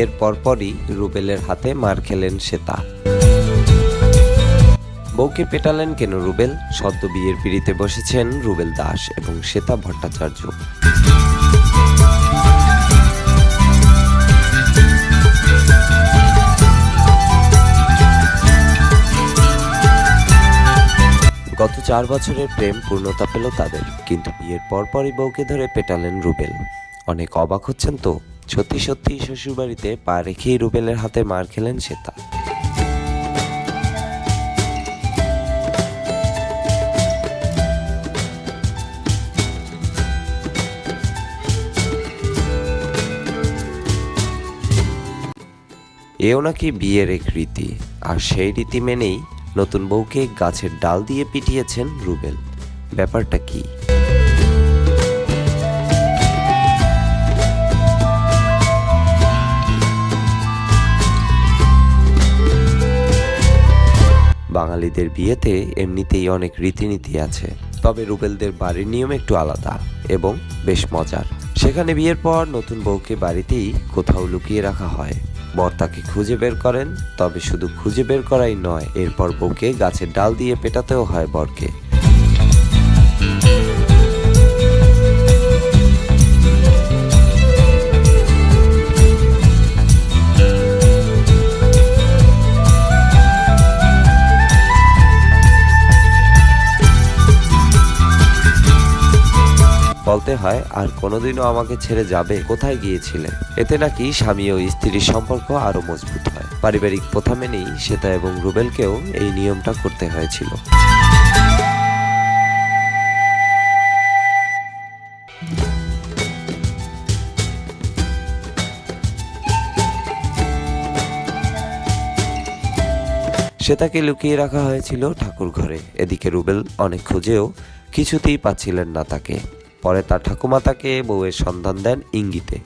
বিয়ের পরপরই রুবেলের হাতে মার খেলেন শ্বেতা। বউকে পেটালেন কেন রুবেল? সদ্য বিয়ের পিড়িতে বসেছেন রুবেল দাস এবং শ্বেতা ভট্টাচার্য। গত চার বছরের প্রেম পূর্ণতা পেল তাদের, কিন্তু বিয়ের পরপরই বউকে ধরে পেটালেন রুবেল। অনেক অবাক হচ্ছেন তো? সত্যি সত্যি শ্বশুরবাড়িতে পা রেখেই রুবেলের হাতে মার খেলেন শ্বেতা। এও নাকি বিয়ের এক রীতি, আর সেই রীতি মেনেই নতুন বউকে গাছের ডাল দিয়ে পিটিয়েছেন রুবেল। ব্যাপারটা কি? বাঙালিদের বিয়েতে এমনিতেই অনেক রীতিনীতি আছে, তবে রুবেলদের বাড়ির নিয়ম একটু আলাদা এবং বেশ মজার। সেখানে বিয়ের পর নতুন বউকে বাড়িতেই কোথাও লুকিয়ে রাখা হয়। বর তাকে খুঁজে বের করেন, তবে শুধু খুঁজে বের করাই নয়, এরপর বউকে গাছের ডাল দিয়ে পেটাতেও হয় বরকে। বলতে হয়, আর কোনোদিনও আমাকে ছেড়ে যাবে, কোথায় গিয়েছিলে? এতে নাকি স্বামী ও স্ত্রীর সম্পর্ক আরও মজবুত হয়। পারিবারিক প্রথা মেনেই শ্বেতা এবং রুবেলকেও এই নিয়মটা করতে হয়েছিল। শ্বেতাকে লুকিয়ে রাখা হয়েছিল ঠাকুর ঘরে এদিকে রুবেল অনেক খুঁজেও কিছুতেই পাচ্ছিলেন না তাকে। পরে তার ঠাকুমা তাকে বউয়ের সন্ধান দেন ইঙ্গিতে।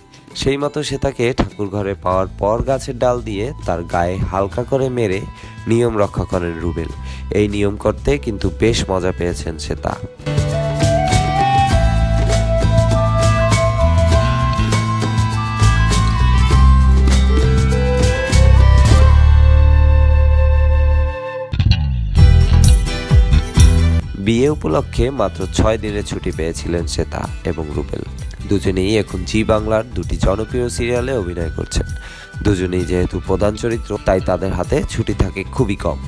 সেই মতো সে তাকে ঠাকুর ঘরে পাওয়ার পর গাছের ডাল দিয়ে তার গায়ে হালকা করে মেরে নিয়ম রক্ষা করেন রুবেল। এই নিয়ম করতে কিন্তু বেশ মজা পেয়েছেন শ্বেতা বিয়ে উপলক্ষে মাত্র ছয় দিনের ছুটি পেয়েছিলেন শ্বেতা এবং রুবেল। দুজনেই এখন জি বাংলার দুটি জনপ্রিয় সিরিয়ালে অভিনয় করছেন। দুজনেই যেহেতু প্রধান চরিত্র, তাই তাদের হাতে ছুটি থাকে খুবই কম।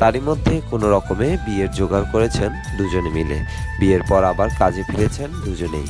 তারই মধ্যে কোনো রকমে বিয়ের জোগাড় করেছেন দুজনে মিলে। বিয়ের পর আবার কাজে ফিরেছেন দুজনেই।